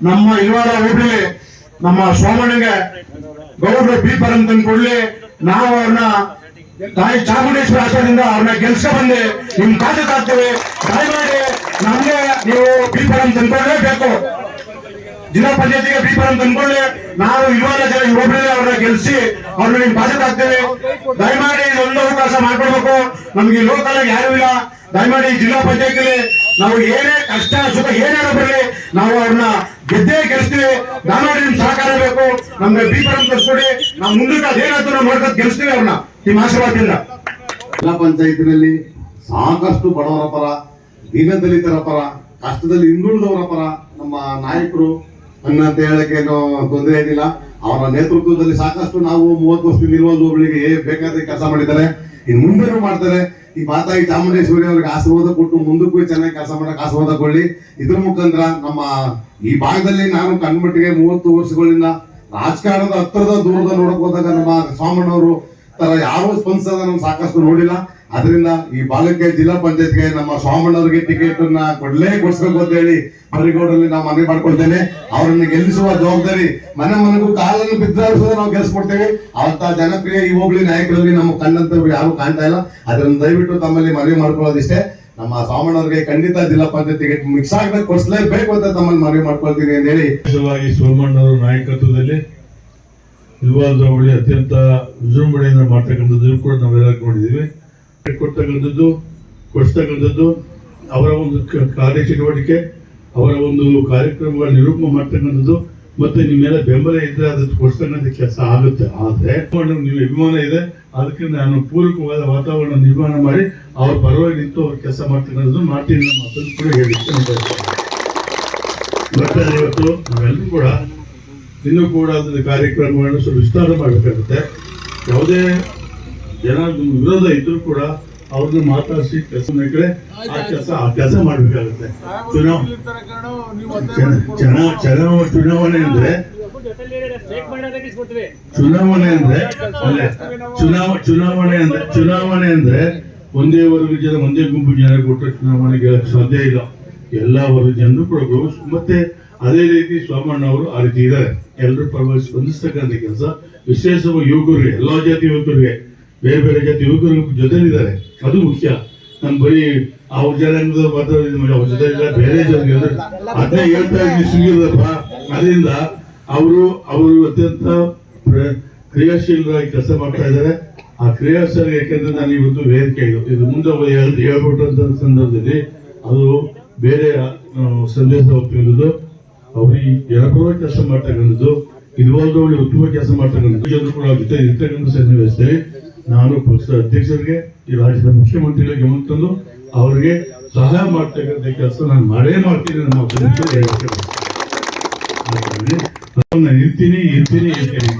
ನಮ್ಮ ಇಲ್ವಾರ ಹೋಬಳಿ ನಮ್ಮ ಸೋಮಣ್ಣಗೆ ಗೌಡ್ರು ಬಿ ಅಂತ ಕೊಡ್ಲಿ, ನಾವು ಅವ್ರನ್ನ ತಾಯಿ ಚಾಮುಂಡೇಶ್ವರ ಆಶ್ರಮದಿಂದ ಅವ್ರನ್ನ ಗೆಲ್ಸ ಬಂದು ನಿಮ್ ಕಾಜು ಹಾಕ್ತೇವೆ ದಯಮಾಡಿ ನಮ್ಗೆ ನೀವು ಬಿ ಅಂತ ತಂದ್ಕೊಳ್ಳೇಬೇಕು ಜಿಲ್ಲಾ ಪಂಚಾಯತಿಗೆ ಬಿ ಅಂತ ತಂದ್ಕೊಳ್ಳಿ ನಾವು ಇಲ್ವಾರ ಜನ ಹೋಬಳಿ ಅವ್ರನ್ನ ಗೆಲ್ಸಿ ಅವ್ರನ್ನ ನಿಮ್ ಕಾಜು ಹಾಕ್ತೇವೆ ದಯಮಾಡಿ ಇದೊಂದು ಅವಕಾಶ ಮಾಡ್ಕೊಳ್ಬೇಕು ನಮ್ಗೆ ಲೋಕಲ್ ಯಾರು ಇಲ್ಲ. ದಯಮಾಡಿ ಜಿಲ್ಲಾ ಪಂಚಾಯತಿಲಿ ನಾವು ಏನೇ ಕಷ್ಟ ಸುಖ ಏನೇ ಬರಲಿ, ನಾವು ಅವ್ರನ್ನ ಗೆದ್ದೇ ಗೆಲ್ಸ್ತೀವಿ. ನಾನು ನಿಮ್ ಸಹಕಾರ ಬೇಕು, ನಮ್ಗೆ ಬೀಪರ್ ಪರಂ ತರಿಸ್ಕೊಡಿ. ನಾವು ಮುಂದಕ್ಕೆ ಅದೇನಾದ್ರು ನಾವು ಮಾಡ್ಕೊಂಡು ಗೆಲ್ಸ್ತೀವಿ ಅವ್ರನ್ನ. ನಿಮ್ಮ ಆಶೀರ್ವಾದದಿಂದ. ಜಿಲ್ಲಾ ಪಂಚಾಯತಿನಲ್ಲಿ ಸಾಕಷ್ಟು ಬಡವರ ಪರ, ದೀನದಲಿತರ ಪರ, ಕಷ್ಟದಲ್ಲಿ ಹಿಂದುಳಿದವರ ಪರ ನಮ್ಮ ನಾಯಕರು ಅನ್ನಂತ ಹೇಳಕ್ಕೆ ಏನು ತೊಂದರೆ ಏನಿಲ್ಲ. ಅವರ ನೇತೃತ್ವದಲ್ಲಿ ಸಾಕಷ್ಟು ನಾವು ಮೂವತ್ತು ವರ್ಷದಿಂದ ಇರುವ ಒಬ್ಬಳಿಗೆ ಬೇಕಾದ ಕೆಲಸ ಮಾಡಿದ್ದಾರೆ. ಇನ್ನು ಮುಂದೆನೂ ಮಾಡ್ತಾರೆ. ಈ ಮಾತಾಯಿ ಚಾಮುಂಡೇಶ್ವರಿ ಅವರಿಗೆ ಆಶೀರ್ವಾದ ಕೊಟ್ಟು ಮುಂದಕ್ಕೂ ಚೆನ್ನಾಗಿ ಕೆಲಸ ಮಾಡಕ್ಕೆ ಆಶೀರ್ವಾದ ಕೊಡ್ಲಿ. ಇದ್ರ ಮುಖಾಂತರ ನಮ್ಮ ಈ ಭಾಗದಲ್ಲಿ ನಾನು ಕಣ್ಮಟ್ಟಿಗೆ ಮೂವತ್ತು ವರ್ಷಗಳಿಂದ ರಾಜಕಾರಣದ ಹತ್ತಿರದ ದೂರದ ನೋಡಕ್ ಹೋದಾಗ ನಮ್ಮ ಸ್ವಾಮಣ್ಣವರು ತರ ಯಾರು ಸ್ಪಂದಿಸದ ನಾನು ಸಾಕಷ್ಟು ನೋಡಿಲ್ಲ. ಅದರಿಂದ ಈ ಬಾಲಕಿಯ ಜಿಲ್ಲಾ ಪಂಚಾಯತ್ಗೆ ನಮ್ಮ ಸ್ವಾಮಣ್ಣವ್ರಿಗೆ ಟಿಕೆಟ್ ಅನ್ನ ಕೊಡ್ಲೇ ಕೊಡ್ಸ್ಬೇಕು ಅಂತ ಹೇಳಿ ಮರಿಗೌಡರಲ್ಲಿ ನಾವು ಮನವಿ ಮಾಡ್ಕೊಳ್ತೇನೆ. ಅವರನ್ನು ಗೆಲ್ಲಿಸುವ ಜವಾಬ್ದಾರಿ ಮನೆ ಮನೆಗೂ ಕಾಲನ್ನು ಬಿದ್ದಾರಿಸೋದು ನಾವು ಗೆಲ್ಸ್ಕೊಡ್ತೇವೆ ಅಂತ ಜನಪ್ರಿಯ ಈ ಹೋಬಳಿ ನಾಯಕರಲ್ಲಿ ನಮ್ಮ ಕಣ್ಣಂತ ಯಾರು ಕಾಣ್ತಾ ಇಲ್ಲ. ಅದರಿಂದ ದಯವಿಟ್ಟು ತಮ್ಮಲ್ಲಿ ಮನವಿ ಮಾಡ್ಕೊಳ್ಳೋದಿಷ್ಟೇ. ನಮ್ಮ ಸ್ವಾಮಣ್ಣವ್ರಿಗೆ ಖಂಡಿತ ಜಿಲ್ಲಾ ಪಂಚಾಯತ್ ಟಿಕೆಟ್ ಮಿಕ್ಸ್ ಆಗದೆ ಕೊಡ್ಸ್ಲೇಬೇಕು ಅಂತ ತಮ್ಮಲ್ಲಿ ಮನವಿ ಮಾಡ್ಕೊಳ್ತೀನಿ ಅಂತ ಹೇಳಿ. ವಿಶೇಷವಾಗಿ ಸೋಮಣ್ಣವರ ನಾಯಕತ್ವದಲ್ಲಿ ಇಲ್ವಾದ ಅತ್ಯಂತ ವಿಜೃಂಭಣೆಯಿಂದ ಮಾಡ್ತಕ್ಕಂಥದ್ದು ಕೂಡ ನಾವೆಲ್ಲ ನೋಡಿದ್ದೀವಿ. ಕೊಡ್ತಕ್ಕಂಥದ್ದು ಕೊಡಿಸ್ತಕ್ಕಂಥದ್ದು ಅವರ ಒಂದು ಕಾರ್ಯಚಟುವಟಿಕೆ, ಅವರ ಒಂದು ಕಾರ್ಯಕ್ರಮಗಳ ನಿರೂಪ ಮಾಡ್ತಕ್ಕಂಥದ್ದು ಮತ್ತೆ ನಿಮ್ಮೆಲ್ಲ ಬೆಂಬಲ ಇದ್ರೆ ಅದಕ್ಕೆ ಕೊಡ್ತಕ್ಕಂಥ ಕೆಲಸ ಆಗುತ್ತೆ. ಆದ್ರೆ ನೀವು ಅಭಿಮಾನ ಇದೆ, ಅದಕ್ಕೆ ನಾನು ಪೂರಕವಾದ ವಾತಾವರಣ ನಿರ್ಮಾಣ ಮಾಡಿ, ಅವ್ರ ಪರವಾಗಿ ನಿಂತು ಅವ್ರ ಕೆಲಸ ಮಾಡ್ತಕ್ಕಂಥದ್ದು ಮಾಡ್ತೀನಿ ನಮ್ಮ ಮಾತನ್ನು ಕೂಡ ಹೇಳಿಕ್ಕೆ ಇವತ್ತು ನಾವೆಲ್ಲರೂ ಕೂಡ ಇನ್ನೂ ಕೂಡ ಅದರ ಕಾರ್ಯಕ್ರಮಗಳನ್ನು ಸ್ವಲ್ಪ ವಿಸ್ತಾರ ಮಾಡಬೇಕಾಗುತ್ತೆ. ಯಾವುದೇ ಜನ ವಿರೋಧ ಇದ್ರೂ ಕೂಡ ಅವ್ರನ್ನ ಮಾತಾಡಿಸಿ ಕೆಲಸ ಕಡೆ ಆ ಕೆಲಸ ಆ ಕೆಲಸ ಮಾಡಬೇಕಾಗುತ್ತೆ. ಚುನಾವಣೆ ಚುನಾವ ಚುನಾವ ಚುನಾವಣೆ ಅಂದ್ರೆ ಚುನಾವಣೆ ಅಂದ್ರೆ ಅಲ್ಲ ಚುನಾವ ಚುನಾವಣೆ ಅಂದ್ರೆ ಚುನಾವಣೆ ಅಂದ್ರೆ ಒಂದೇ ವರ್ಗ ಜನ ಒಂದೇ ಗುಂಪು ಜನ ಕೊಟ್ಟರೆ ಚುನಾವಣೆ ಗೆಲ್ಲಕ್ಕೆ ಸಾಧ್ಯ ಇಲ್ಲ. ಎಲ್ಲ ವರ್ಗ ಜನರು ಕೂಡ ಮತ್ತೆ ಅದೇ ರೀತಿ ಸೋಮಣ್ಣ ಅವರು ಆ ರೀತಿ ಇದ್ದಾರೆ. ಎಲ್ಲರೂ ಪರವಾಗಿ ಸ್ಪಂದಿಸ್ತಕ್ಕಂಥ ಕೆಲಸ. ವಿಶೇಷವಾಗಿ ಯುವಕರಿಗೆ ಎಲ್ಲಾ ಜಾತಿ ಯುವಕರಿಗೆ. ಬೇರೆ ಬೇರೆ ಜಾತಿ ಯುವಕರು ಜೊತೆಲಿದ್ದಾರೆ. ಅದು ಮುಖ್ಯ. ನಮ್ ಬರೀ ಅವ್ರ ಜನಾಂಗದ ಅವ್ರ ಜೊತೆ ಬೇರೆ ಜನ ಅದನ್ನೇ ಹೇಳ್ತಾ ಸುಗಿರಪ್ಪ ಅದರಿಂದ ಅವರು ಅವರು ಅತ್ಯಂತ ಕ್ರಿಯಾಶೀಲರಾಗಿ ಕೆಲಸ ಮಾಡ್ತಾ ಇದ್ದಾರೆ. ಆ ಕ್ರಿಯಾಶೀಲ ಯಾಕೆಂದ್ರೆ ನಾನು ಇವತ್ತು ವೇದಿಕೆ ಇದು. ಮುಂದೆ ಹೇಳ್- ಹೇಳ್ಬಿಟ್ಟಂತ ಸಂದರ್ಭದಲ್ಲಿ ಅದು ಬೇರೆ ಸಂದೇಶ ಹೋಗ್ತಿರೋದು ಅವ್ರಿಗೆ ಎರಡು ಕೆಲಸ ಮಾಡ್ತಕ್ಕಂಥದ್ದು ಇದುವರೆಗೂ ಉತ್ತಮ ಕೆಲಸ ಮಾಡ್ತಕ್ಕಂಥದ್ದು ಜನರು ಕೂಡ ಜೊತೆ ಇರ್ತಕ್ಕಂಥ ಸನ್ನಿವೇಶದಲ್ಲಿ ನಾನು ಪಕ್ಷದ ಅಧ್ಯಕ್ಷರಿಗೆ, ಈ ರಾಜ್ಯದ ಮುಖ್ಯಮಂತ್ರಿಗಳಿಗೆ ಮುಂತಂದು ತಂದು ಅವರಿಗೆ ಸಹಾಯ ಮಾಡ್ತಕ್ಕಂಥ ಕೆಲಸ ನಾನು ಮಾಡೇ ಮಾಡ್ತೀನಿ ನಮ್ಮ ನಾನು ಇರ್ತೀನಿ ಇರ್ತೀನಿ ಇರ್ತೀನಿ